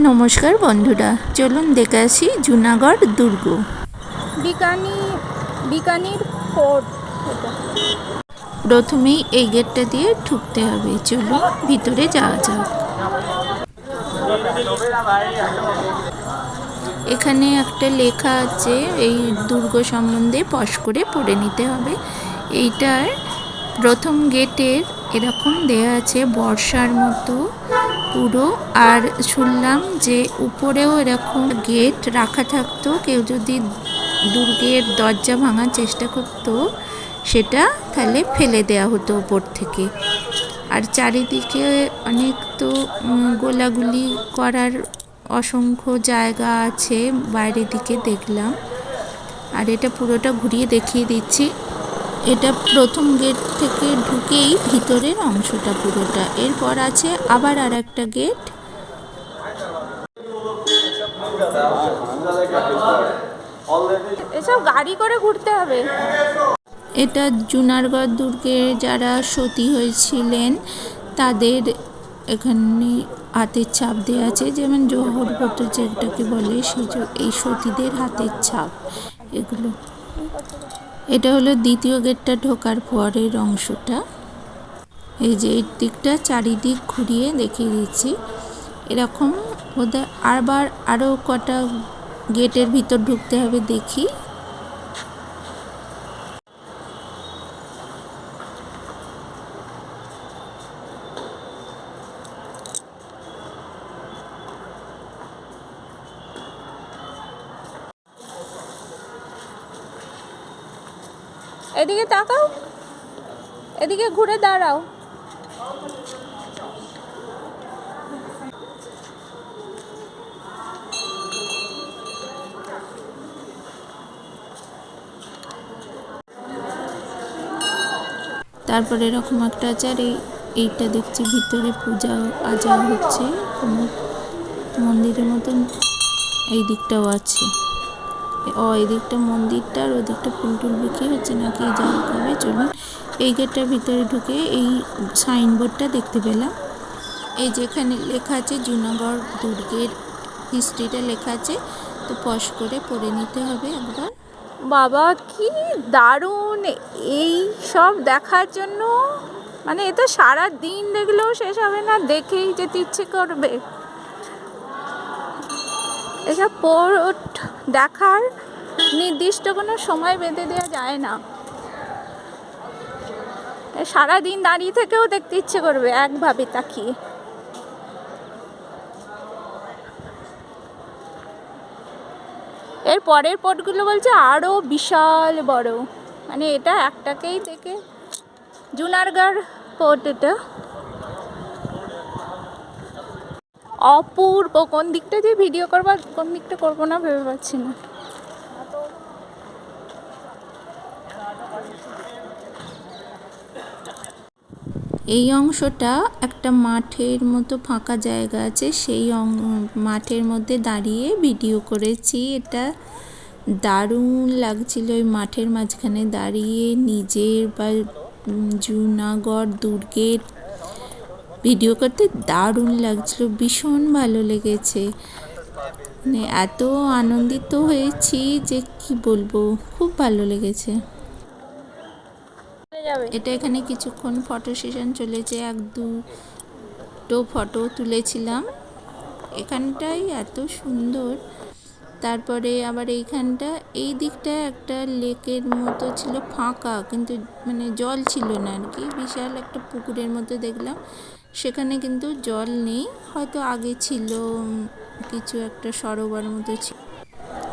নমস্কার বন্ধুরা চলুন দেখে আসি জুনাগড় দুর্গ। বিকানি বিকানির ফোর্ট প্রথমেই এই গেটটা দিয়ে ঢুকতে হবে চলুন ভিতরে যাওয়া যাক। এখানে একটা লেখা আছে এই দুর্গ সম্বন্ধে পশ করে পড়ে নিতে হবে। এইটার প্রথম গেটের এরকম দেয়া আছে বর্ষার মতো। পুরো আর শুনলাম যে উপরেও এরকম গেট রাখা থাকতো, কেউ যদি দুর্গের দরজা ভাঙার চেষ্টা করতো, সেটা তাহলে ফেলে দেয়া হতো উপর থেকে। আর চারিদিকে অনেক তো গোলাগুলি করার অসংখ্য জায়গা আছে, বাইরের দিকে দেখলাম। আর এটা পুরোটা ঘুরিয়ে দেখিয়ে দিচ্ছি। এটা প্রথম গেট থেকে ঢুকেই ভিতরের অংশটা পুরোটা। এরপর আছে আবার আর একটা গেট। এসব গাড়ি করে ঘুরতে হবে। এটা জুনারগড় দুর্গের যারা সতী হয়েছিলেন তাদের এখানে হাতের ছাপ দেওয়া আছে। যেমন জহর ভট্ট যেটাকে বলে সেই এই সতীদের হাতের ছাপ এগুলো। এটা হলো দ্বিতীয় গেটটা ঢোকার পরের অংশটা। এই যে এই দিকটা চারিদিক ঘুরিয়ে দেখিয়ে দিচ্ছি। এরকম ওদের আবার আরও কটা গেটের ভিতর ঢুকতে হবে দেখি। এদিকে তাকাও। এদিকে ঘুরে দাঁড়াও। তারপরে এরকম একটা আচার, এই, এইটা দেখছি ভিতরে পূজা আজা হচ্ছে মন্দিরের মতন, এই দিকটাও আছে। ও, এদিকটা দিকটা মন্দিরটা আর ওই দিকটা ফুল টুল বিক্রি হচ্ছে নাকি? যা হোক হবে, চলুন। এই গেটটার ভিতরে ঢুকে এই সাইনবোর্ডটা দেখতে পেলাম। এই যেখানে লেখা আছে জুনাগড় দুর্গের হিস্ট্রিটা লেখা আছে, তো পশ করে পড়ে নিতে হবে একবার। বাবা, কি দারুণ! এই সব দেখার জন্য মানে এ তো সারা দিন দেখলেও শেষ হবে না, দেখেই যেতে ইচ্ছে করবে। এসব পোর্ট দেখার নির্দিষ্ট কোনো সময় বেঁধে দেওয়া যায় না। এ সারা দিন দাঁড়িয়ে থেকেও দেখতে ইচ্ছে করবে একভাবে তাকিয়ে এর পরের পটগুলো বলছে আরও বিশাল বড়। মানে এটা একটাকেই দেখে জুনারগড় পোর্ট এটা। অপূর্ব। কোন দিকটা যে ভিডিও করব কোন দিকটা করব না ভেবে পাচ্ছি না। এই অংশটা একটা মাঠের মতো ফাঁকা জায়গা আছে, সেই মাঠের মধ্যে দাঁড়িয়ে ভিডিও করেছি। এটা দারুণ লাগছিল ওই মাঠের মাঝখানে দাঁড়িয়ে নিজের বা জুনাগড়, দুর্গের ভিডিও করতে দারুণ লাগছিল, ভীষণ ভালো লেগেছে। মানে এত আনন্দিত হয়েছি যে কি বলব, খুব ভালো লেগেছে। এটা এখানে কিছুক্ষণ ফটো সেশন চলেছে, এক দুটো ফটো তুলেছিলাম। এখানটাই এত সুন্দর। তারপরে আবার এইখানটা, এই দিকটা একটা লেকের মতো ছিল ফাঁকা, কিন্তু মানে জল ছিল না আর কি। বিশাল একটা পুকুরের মতো দেখলাম। সেখানে কিন্তু জল নেই, হয়তো আগে ছিল কিছু একটা সরোবর মতো ছিল।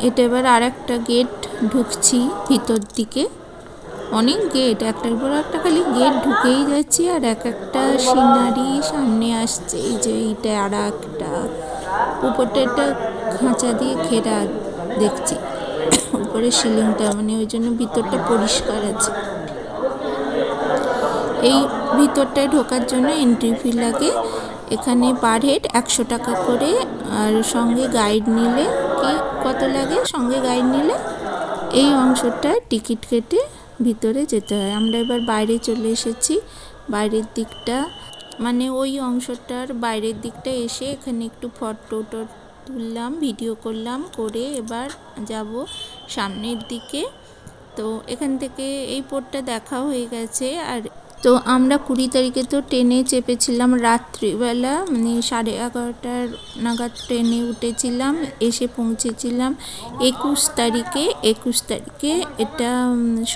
এটা এবার আর একটা গেট ঢুকছি ভিতর দিকে। অনেক গেট একটার পর একটা খালি গেট ঢুকেই যাচ্ছি আর এক একটা সিনারি সামনে আসছে। এই যে এইটা আর একটা উপরটা একটা খাঁচা দিয়ে ঘেরা দেখছি। উপরে সিলিংটা মানে ওই জন্য ভিতরটা পরিষ্কার আছে। এই ভিতরটায় ঢোকার জন্য এন্ট্রি ফি লাগে। এখানে পার হেড একশো টাকা করে। আর সঙ্গে গাইড নিলে কি কত লাগে? সঙ্গে গাইড নিলে এই অংশটায় টিকিট কেটে ভিতরে যেতে হয়। আমরা এবার বাইরে চলে এসেছি। বাইরের দিকটা মানে ওই অংশটার বাইরের দিকটা এসে এখানে একটু ফটো তুললাম ভিডিও করলাম, করে এবার যাব সামনের দিকে। তো এখান থেকে এই পোর্টটা দেখা হয়ে গেছে। আর তো আমরা কুড়ি তারিখে তো ট্রেনে চেপেছিলাম, রাত্রিবেলা মানে সাড়ে এগারোটার নাগাদ ট্রেনে উঠেছিলাম, এসে পৌঁছেছিলাম। একুশ তারিখে একুশ তারিখে এটা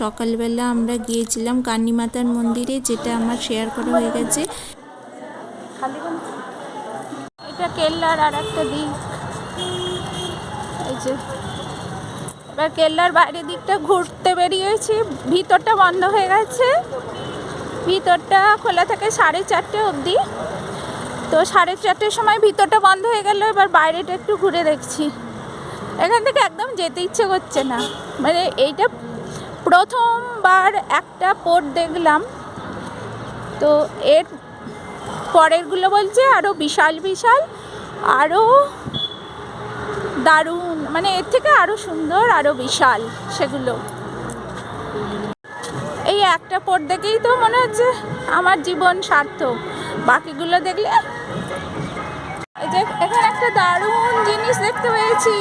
সকালবেলা আমরা গিয়েছিলাম কান্নিমাতার মন্দিরে, যেটা আমার শেয়ার করা হয়ে গেছে। এটা কেল্লার আর একটা দিক এবার কেল্লার বাইরের দিকটা ঘুরতে বেরিয়েছি, ভিতরটা বন্ধ হয়ে গেছে। ভিতরটা খোলা থাকে সাড়ে চারটে অবধি। তো সাড়ে চারটের সময় ভিতরটা বন্ধ হয়ে গেল, এবার বাইরেটা একটু ঘুরে দেখছি। এখান থেকে একদম যেতে ইচ্ছে করছে না। মানে এইটা প্রথমবার একটা পোর্ট দেখলাম। তো এর পরেরগুলো বলছে আরও বিশাল বিশাল আরও দারুণ মানে এর থেকে আরও সুন্দর আরও বিশাল সেগুলো। একটা পর দেখেই তো মনে হচ্ছে আমার জীবন সার্থক। বাকিগুলো দেখলে এখানে একটা দারুণ জিনিস দেখতে পেয়েছি।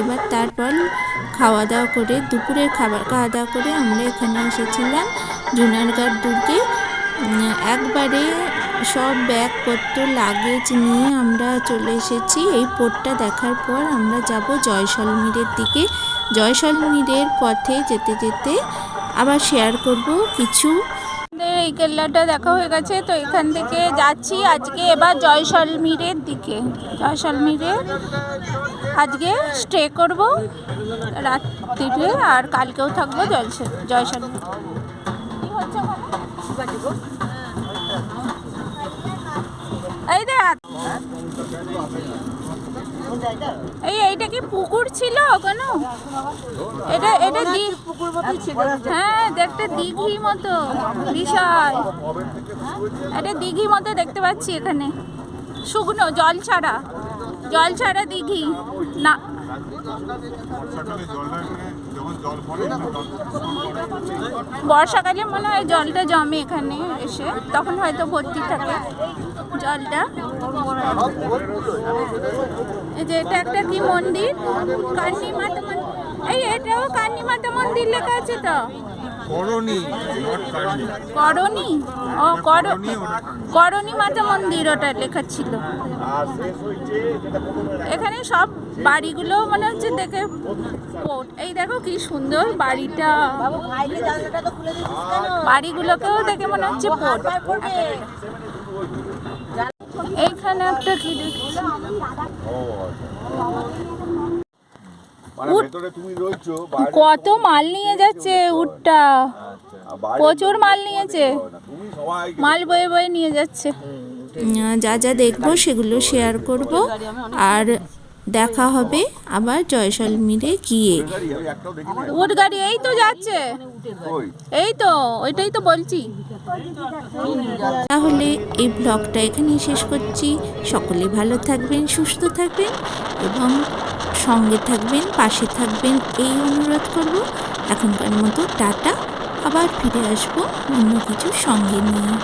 এবার তারপর খাওয়া দাওয়া করে, দুপুরের খাবার খাওয়া দাওয়া করে আমরা এখানে এসেছিলাম জুনারঘাট দুর্গে। একবারে সব ব্যাগপত্র, লাগেজ নিয়ে আমরা চলে এসেছি। এই পোর্টটা দেখার পর আমরা যাব জয়সলমীরের দিকে। জয়সলমীরের পথে যেতে যেতে আবার শেয়ার করব কিছু। এই কেল্লাটা দেখা হয়ে গেছে, তো এখান থেকে যাচ্ছি আজকে এবার জয়সলমীরের দিকে। জয়সলমীরে আজকে স্টে করব রাত্রিরে আর কালকেও থাকব হচ্ছে ওখানে? এই দেখ। এই এইটা কি পুকুর ছিল কোনো এটা এটা পুকুর মতো ছিল হ্যাঁ দেখতে দিঘি মতো, বিশাল। এটা দিঘি মতো দেখতে পাচ্ছি এখানে। শুকনো, জল ছাড়া। জল ছাড়া দিঘি না। বর্ষাকালে মনে হয় জলটা জমে এখানে এসে তখন হয়তো ভর্তি থাকে জলটা। এই যে এটা একটা কি মন্দির? কান্নি মাতা এই এটাও কান্নি মাতা মন্দির লেখা আছে তো? করণী করণী। ও কর করণী মাতা মন্দির ওটা লেখা ছিল। এখানে সব বাড়িগুলো মনে হচ্ছে দেখে এই দেখো কি সুন্দর বাড়িটা। বাড়িগুলোকেও দেখে মনে হচ্ছে পোর্ট এইখানে একটা কি দেখছি মানে ভেতরে তুমি রয়েছো কত মাল নিয়ে যাচ্ছে উটটা? প্রচুর মাল নিয়েছে। মাল বয়ে বয়ে নিয়ে যাচ্ছে। যা যা দেখব সেগুলো শেয়ার করব। আর দেখা হবে আবার জয়সলমীরে গিয়ে। উট গাড়ি এই তো যাচ্ছে। এই তো ওইটাই তো বলছি। তাহলে এই ব্লগটা এখানেই শেষ করছি। সকলে ভালো থাকবেন সুস্থ থাকবেন এবং সঙ্গে থাকবেন, পাশে থাকবেন, এই অনুরোধ করব। এখনকার মতো টাটা, আবার ফিরে আসব অন্য কিছু সঙ্গে নিয়ে।